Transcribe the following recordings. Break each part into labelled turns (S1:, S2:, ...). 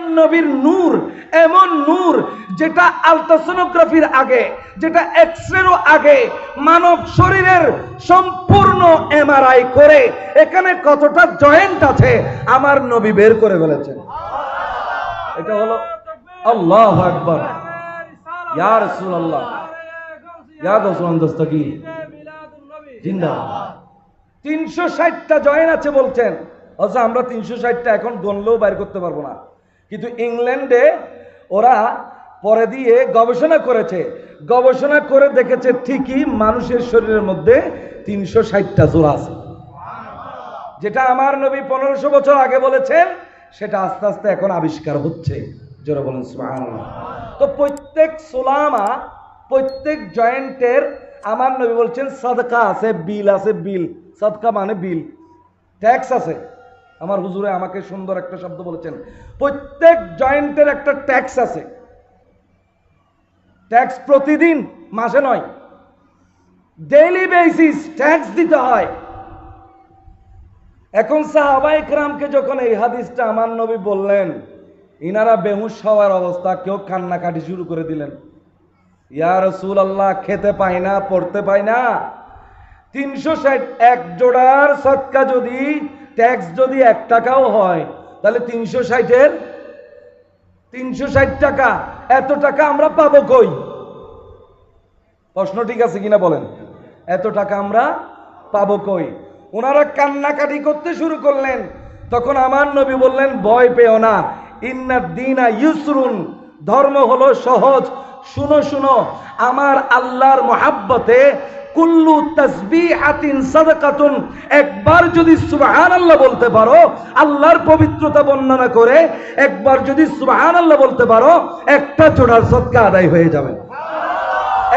S1: আমার নবীর নূর, এমন নূর যেটা আলট্রাসোনোগ্রাফির আগে, যেটা এক্সরেরও আগে মানব শরীরের সম্পূর্ণ এমআরআই করে, এখানে কতটা জয়েন্ট আছে আমার নবী বের করে ফেলেছেন। এটা হলো আল্লাহ আকবার। ইয়া জিন্দাবাদ তিনশো ষাটটা জয়েন আছে বলছেন। অথচ আমরা তিনশো ষাটটা এখন গণলেও বাইর করতে পারব না। কিন্তু ইংল্যান্ডে ওরা পরে দিয়ে গবেষণা করেছে। গবেষণা করে দেখেছে ঠিকই মানুষের শরীরের মধ্যে তিনশো ষাটটা জোড়া আছে। যেটা আমার নবী পনেরোশো বছর আগে বলেছেন, সেটা আস্তে আস্তে এখন আবিষ্কার হচ্ছে। জোরে বলেন। তো প্রত্যেক সোলামা, প্রত্যেক জয়েন্টের, আমার নবী বলছেন, সদকা আছে, বিল আছে, বিল। সদকা মানে বিল। ট্যাক্স আছে। আমার হুজুরে আমাকে সুন্দর একটা শব্দ বলেছেন, প্রত্যেক জয়েন্টের একটা ট্যাক্স আছে। ট্যাক্স প্রতিদিন, মাসে নয়। ডেইলি বেসিস ট্যাক্স দিতে হয়। এখন সাহাবাই ইকরামকে যখন এই হাদিসটা আমার নবী বললেন, ইনারা বেহুশ হওয়ার অবস্থা, কেউ কান্নাকাটি শুরু করে দিলেন। ইয়া রসুল আল্লাহ খেতে পাই না, পড়তে পাই না। তিনশো ষাট এক জোড়ার সৎকা যদি ট্যাক্স যদি এক টাকাও হয়, তাহলে তিনশো ষাটের, তিনশো ষাট টাকা, এত টাকা আমরা পাবো কই? প্রশ্ন ঠিক আছে কিনা বলেন? এত টাকা আমরা পাবো কই? ওনারা কান্নাকাটি করতে শুরু করলেন, তখন আমার নবী বললেন, ভয় পেও না। ইন্না দিনা ইউসরুন। ধর্ম হলো সহজ। শুনো শুনো, আমার আল্লাহর মহাব্বতে কুল্লু তাসবিহাতিন সাদাকাতুন। একবার যদি সুবহানাল্লাহ বলতে পারো, আল্লাহর পবিত্রতা বর্ণনা করে একবার যদি সুবহানাল্লাহ বলতে পারো, একটা জোড়া সদকা আদায় হয়ে যাবে।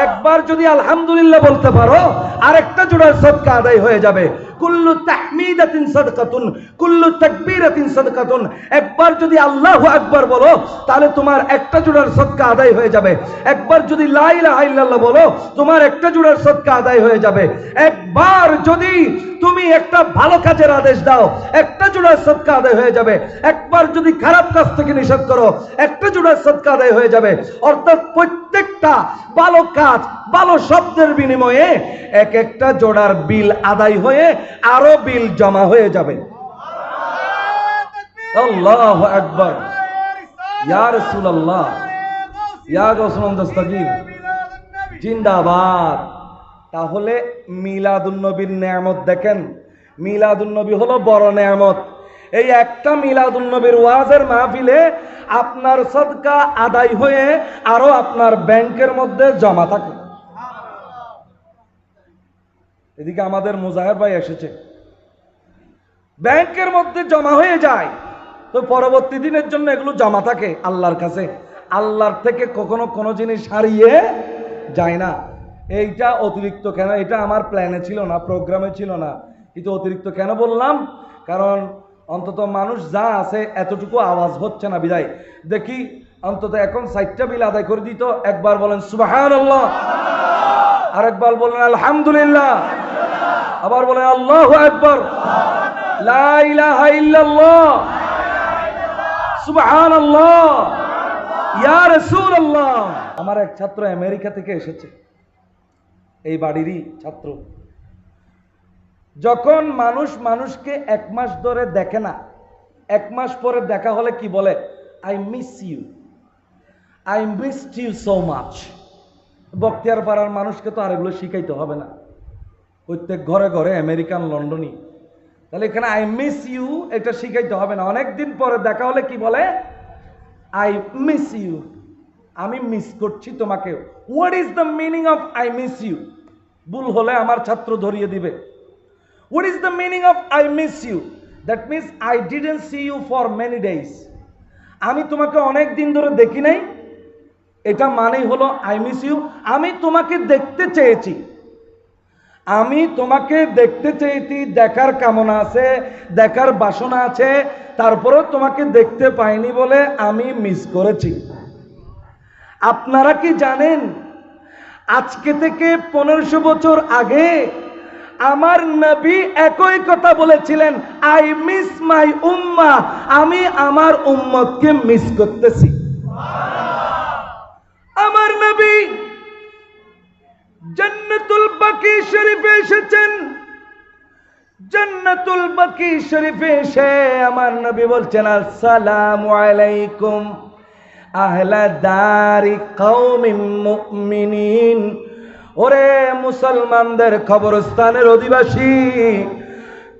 S1: একবার যদি আলহামদুলিল্লাহ বলতে পারো, আরেকটা জোড়ার সদকা আদায় হয়ে যাবে। কুল্লু তাহমিদাতিন সাদকাতুন, কুল্লু তাকবীরাতিন সাদকাতুন। একবার যদি আল্লাহু আকবার বলো, তাহলে তোমার একটা জোড়ার সদকা আদায় হয়ে যাবে। একবার যদি লা ইলাহা ইল্লাল্লাহ বলো, তোমার একটা জোড়ার সদকা আদায় হয়ে যাবে। একবার যদি তুমি একটা ভালো কাজের আদেশ দাও, একটা জোড়ার সদকা আদায় হয়ে যাবে। একবার যদি খারাপ কাজ থেকে নিষেধ করো, একটা জোড়ার সদকা আদায় হয়ে যাবে। অর্থাৎ প্রত্যেকটা ভালো কাজ, ভালো শব্দের বিনিময়ে এক একটা জোড়ার বিল আদায় হয়ে আরও বিল জমা হয়ে যাবে। আল্লাহ আকবার। জিন্দাবাদ। তাহলে মিলাদুন নবীর নেয়ামত দেখেন। মিলাদুন নবী হলো বড় নেয়ামত। এই একটা মিলাদুন নবীর ওয়াজের মাহফিলে আপনার সদকা আদায় হয়ে আরও আপনার ব্যাংকের মধ্যে জমা থাকে। এদিকে আমাদের মুজাহের ভাই এসেছে। ব্যাংকের মধ্যে জমা হয়ে যায়। তো পরবর্তী দিনের জন্য এগুলো জমা থাকে আল্লাহর কাছে। আল্লাহর থেকে কখনো কোনো জিনিস হারিয়ে যায় না। এইটা অতিরিক্ত কেন? এটা আমার প্ল্যানে ছিল না প্রোগ্রামে ছিল না। কিন্তু অতিরিক্ত কেন বললাম? কারণ অন্তত মানুষ যা আছে এতটুকু আওয়াজ হচ্ছে না বিদায়। দেখি, অন্তত এখন সাইটটা বিল আদায় করে দিত একবার বলেন আল্লাহ আরেকবার বলেন, আলহামদুলিল্লাহ। আবার বলেন আল্লাহ একবার আমার এক ছাত্র আমেরিকা থেকে এসেছে। এই বাড়িরই ছাত্র। যখন মানুষ মানুষকে এক মাস ধরে দেখে না, এক মাস পরে দেখা হলে কি বলে? I miss you I miss you so much Bakhtiar পাড়ার মানুষকে তো আর এগুলো শিখাইতে হবে না। প্রত্যেক ঘরে ঘরে আমেরিকান লন্ডনই তাহলে এখানে আই মিস ইউ এটা শিখাইতে হবে না। অনেক দিন পরে দেখা হলে কি বলে? আই মিস ইউ আমি মিস করছি তোমাকে। What is the meaning of I miss you ভুল হলে আমার ছাত্র ধরিয়ে দিবে। What is the meaning of I miss you that means I didn't see you for many days আমি তোমাকে অনেক দিন ধরে দেখি নাই। এটা মানেই হলো আই মিস ইউ আমি তোমাকে দেখতে চেয়েছি। আমি তোমাকে দেখতে চেয়েছি দেখার কামনা আছে, দেখার বাসনা আছে, তারপরেও তোমাকে দেখতে পাইনি বলে আমি মিস করেছি। আপনারা কি জানেন, আজকে থেকে পনেরোশো বছর আগে আমার নবী একই কথা বলেছিলেন আই মিস মাই উম্মা, আমি আমার উম্মতকে মিস করতেছি। আমার নবী জান্নাতুল বাকি শরীফে এসেছেন। জান্নাতুল বাকি শরীফে এসে আমার নবী বলছেন, আসসালামু আলাইকুম। আহলা দারি কওমিন মুমিনিন। ওরে মুসলমানদের খবরস্থানের অধিবাসী,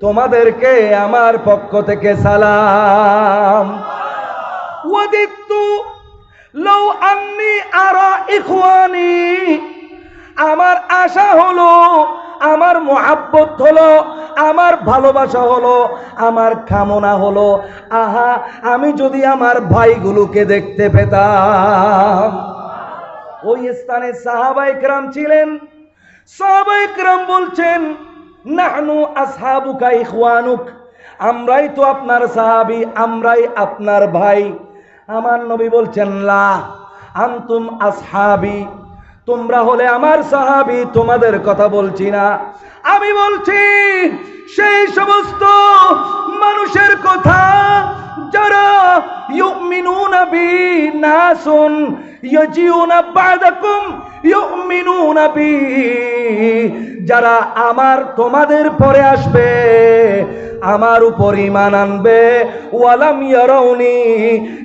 S1: তোমাদেরকে আমার পক্ষ থেকে সালাম। ওয়াদিত্তু লৌ আন্নি আরা ইখওয়ানি। আমার আশা হলো, আমার মোহাব্বত হলো, আমার ভালোবাসা হলো, আমার কামনা হলো, আহা, আমি যদি আমার ভাইগুলোকে দেখতে পেতাম। ওই স্থানে সাহাবাই ক্রাম ছিলেন। সাহাবাই ক্রাম বলছেন, নাহনু আসহাবুকা ইখওয়ানুক, আমরাই তো আপনার সাহাবি, আমরাই আপনার ভাই। আমার নবী বলছেন, লা, আন্তুম আসহাবি। তোমরা হলে আমার সাহাবি, তোমাদের কথা বলছি না। আমি বলছি, সেই সমস্ত মানুষের কথা যারা ইউমিনুনা বি নাসুন ইয়াজিউনা বাদাকুম, ইউমিনুনা বি, যারা আমার তোমাদের পরে আসবে, আমার উপর ইমান আনবে। ওয়ালাম ইয়ারাউনি,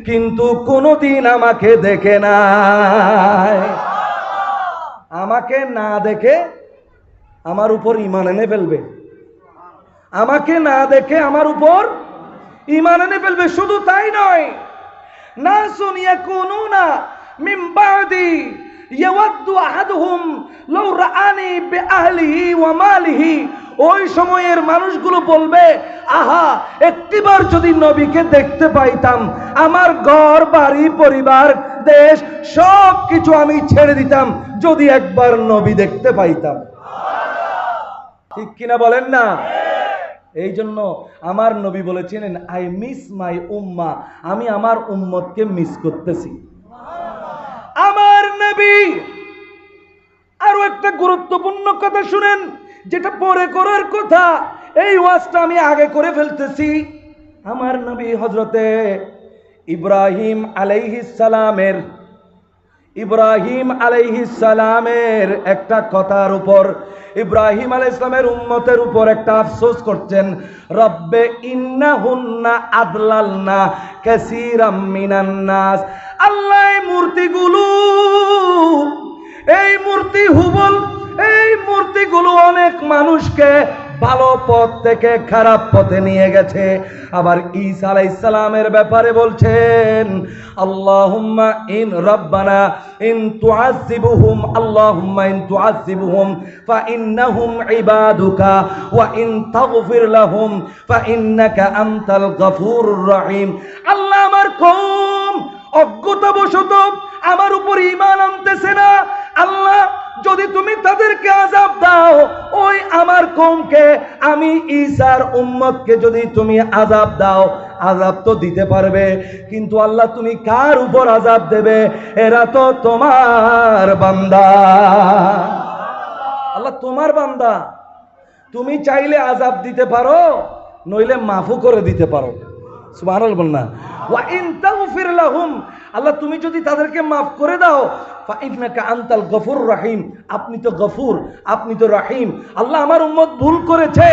S1: কিন্তু কোনোদিন আমাকে দেখে নাই। আমাকে না দেখে আমার উপর ইমান এনে ফেলবে। আমাকে না দেখে আমার উপর ইমান এনে ফেলবে, শুধু তাই নয়। না শুনিয়া কোনো না মিম্বাদি ইয়াওয়াদ্দু আহাদুহুম লাউ রাআনি বিআহলিহি ওয়া মালিহি। ওই সময়ের মানুষগুলো বলবে, আহা, একটিবার যদি নবীকে দেখতে পাইতাম, আমার ঘর, বাড়ি, পরিবার দেশ সব কিছু আমি ছেড়ে দিতাম, যদি একবার নবী দেখতে পাইতাম। ঠিক কিনা বলেন না? এই জন্য আমার নবী বলেছিলেন আই মিস মাই উম্মা। আমি আমার উম্মতকে মিস করতেছি। আমার নবী আরও একটা গুরুত্বপূর্ণ কথা শুনেন, যেটা পরে করার কথা। এই ওয়াজটা আমি আগে করে ফেলতেছি। আমার নবী হজরতে ইব্রাহিম আলাইহিস সালামের, ইব্রাহিম আলাইহিস সালামের একটা কথার উপর, ইব্রাহিম আলাইহিস সালামের উম্মতের উপর একটা আফসোস করছেন, রব্বে ইন্নাহুন্না আদলালনা কাসীরাম মিনান নাস। আল্লাহ এই মূর্তিগুলো, এই মূর্তি হুবল, এই মূর্তিগুলো অনেক মানুষকে ভালো পথ থেকে খারাপ পথে নিয়ে গেছে। আবার ঈসা আলাইসালামের ব্যাপারে বলছেন, আল্লাহুম্মা ইন রব্বানা ইন তুআযিবুহুম, আল্লাহুম্মা ইন তুআযিবুহুম, ফা ইন্নাহুম ইবাদুকা, ওয়া ইন তাগফির লাহুম, ফা ইন্নাকা আনতাল গফুরুর রহিম। আল্লাহ আমার কওম অজ্ঞতাবশত আমার উপর ঈমান আনতেছে না। আল্লাহ যদি তুমি তাদেরকে আজাব দাও, ওই আমার কমকে, আমি ঈসার উম্মতকে যদি তুমি আজাব দাও আজাব তো দিতে পারবে, কিন্তু আল্লাহ তুমি কার উপর আজাব দেবে? এরা তো তোমার বান্দা। আল্লাহ তোমার বান্দা। তুমি চাইলে আজাব দিতে পারো, নইলে মাফু করে দিতে পারো। সুবহানাল্লাহ বল না। আল্লাহ তুমি যদি তাদেরকে মাফ করে দাও ফাইনাকা আনতাল গফুর রাহিম। আপনি তো গফুর, আপনি তো রাহিম। আল্লাহ আমার উম্মত ভুল করেছে।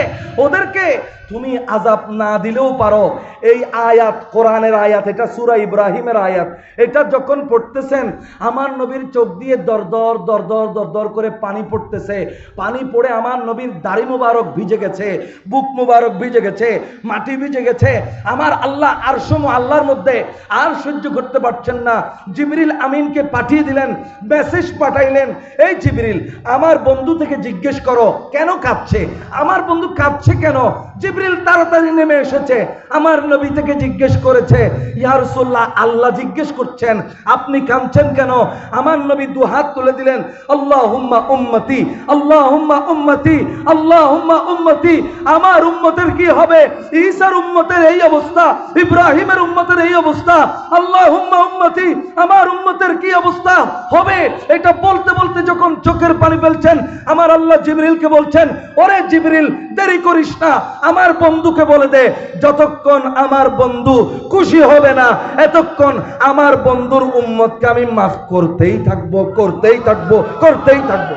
S1: ওদেরকে তুমি আজাব না দিলেও পারো। এই আয়াত, কোরআনের আয়াত, এটা সূরা ইব্রাহিমের আয়াত। এটা যখন পড়তেছেন, আমার নবীর চোখ দিয়ে দরদর দরদর দরদর করে পানি পড়তেছে। পানি পড়ে আমার নবীর দাড়ি মুবারক ভিজে গেছে, বুক মুবারক ভিজে গেছে, মাটি ভিজে গেছে। আমার আল্লাহ আর সময় আল্লাহর মধ্যে আর সহ্য করতে পারছেন না। জিবরিল আমিনকে পাঠিয়ে দিলেন মেসেজ পাঠাইলেন, এই জিবরিল, আমার বন্ধু থেকে জিজ্ঞেস করো, কেন কাঁদছে? আমার বন্ধু কাঁদছে কেন? জিবরিল তাড়াতাড়ি নেমে এসেছে। আমার নবী থেকে জিজ্ঞেস করেছে, ইয়া রাসূলুল্লাহ, আল্লাহ জিজ্ঞেস করছেন, আপনি কাঁদছেন কেন? আমার নবী দু হাত তুলে দিলেন, আল্লাহুম্মা উম্মতি আল্লাহুম্মা উম্মতি আল্লাহুম্মা উম্মতি, আমার উম্মতের কি হবে? ঈসার উম্মতের এই অবস্থা, ইব্রাহিমের উম্মতের এই অবস্থা, আল্লাহুম্মা উম্মতি, আমার উম্মতের কি অবস্থা হবে? এটা বলতে বলতে যখন চোখের পানি ফেলছেন, আমার আল্লাহ জিবরিলকে বলছেন, ওরে জিবরিল, দেরি করিস না আমার বন্ধুকে বলে দে, যতক্ষণ আমার বন্ধু খুশি হবে না, এতক্ষণ আমার বন্ধুর উম্মতকে আমি মাফ করতেই থাকব করতেই থাকব করতেই থাকব।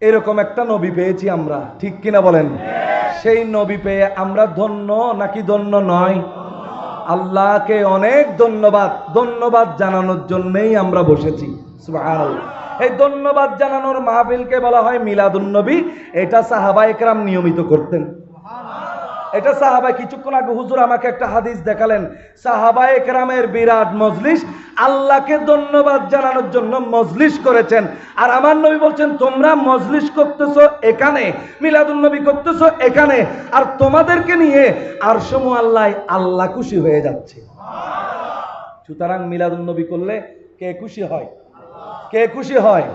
S1: এরকম একটা নবী পেয়েছি আমরা, ঠিক কিনা বলেন? সেই নবী পেয়ে আমরা ধন্য নাকি ধন্য নয়? আল্লাহকে অনেক ধন্যবাদ ধন্যবাদ জানানোর জন্যই আমরা বসেছি, সুবহানাল্লাহ। এই ধন্যবাদ জানানোর মাহফিলকে বলা হয় মিলাদুন্নবী এটা সাহাবা একরাম নিয়মিত করতেন। এটা সাহাবাই কিছুক্ষণ আগে হুজুর আমাকে একটা হাদিস দেখালেন। সাহাবা একরামের বিরাট মজলিস আল্লাহকে ধন্যবাদ জানানোর জন্য মজলিস করেছেন। আর আমার নবী বলছেন তোমরা মজলিস করতেছো এখানে মিলাদুল নবী করতেছো এখানে আর তোমাদেরকে নিয়ে আর সমু আল্লাহ আল্লাহ খুশি হয়ে যাচ্ছে। সুতরাং মিলাদুল নবী করলে কে খুশি হয়? কে খুশি হয়?